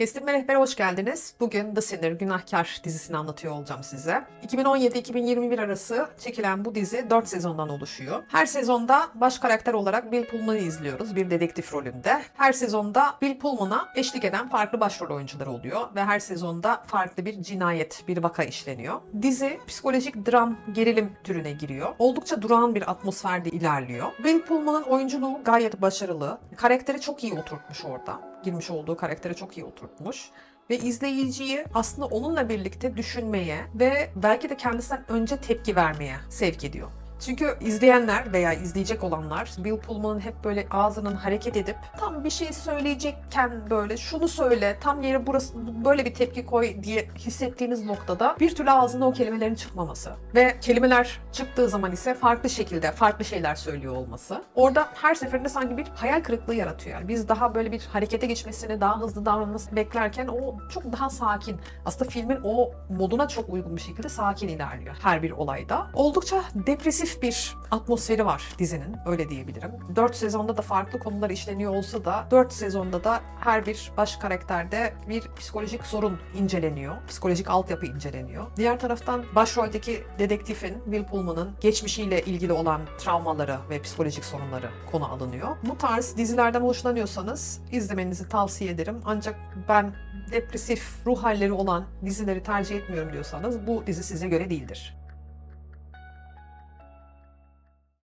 Kestirme Rehber'e hoş geldiniz. Bugün The Sinner, Günahkar dizisini anlatıyor olacağım size. 2017-2021 arası çekilen bu dizi 4 sezondan oluşuyor. Her sezonda baş karakter olarak Bill Pullman'ı izliyoruz bir dedektif rolünde. Her sezonda Bill Pullman'a eşlik eden farklı başrol oyuncuları oluyor ve her sezonda farklı bir cinayet, bir vaka işleniyor. Dizi psikolojik dram, gerilim türüne giriyor. Oldukça durağan bir atmosferde ilerliyor. Bill Pullman'ın oyunculuğu gayet başarılı. Karakteri çok iyi oturtmuş orada girmiş olduğu karaktere çok iyi oturtmuş ve izleyiciyi aslında onunla birlikte düşünmeye ve belki de kendisinden önce tepki vermeye sevk ediyor. Çünkü izleyenler veya izleyecek olanlar Bill Pullman'ın hep böyle ağzının hareket edip tam bir şey söyleyecekken böyle şunu söyle tam yeri burası böyle bir tepki koy diye hissettiğiniz noktada bir türlü ağzında o kelimelerin çıkmaması ve kelimeler çıktığı zaman ise farklı şekilde farklı şeyler söylüyor olması. Orada her seferinde sanki bir hayal kırıklığı yaratıyor. Yani biz daha böyle bir harekete geçmesini, daha hızlı davranmasını beklerken o çok daha sakin. Aslında filmin o moduna çok uygun bir şekilde sakin ilerliyor her bir olayda. Oldukça depresif bir atmosferi var dizinin, öyle diyebilirim. 4 sezonda da farklı konular işleniyor olsa da 4 sezonda da her bir baş karakterde bir psikolojik sorun inceleniyor. Psikolojik altyapı inceleniyor. Diğer taraftan başroldeki dedektifin, Will Pullman'ın geçmişiyle ilgili olan travmaları ve psikolojik sorunları konu alınıyor. Bu tarz dizilerden hoşlanıyorsanız izlemenizi tavsiye ederim. Ancak ben depresif ruh halleri olan dizileri tercih etmiyorum diyorsanız bu dizi size göre değildir.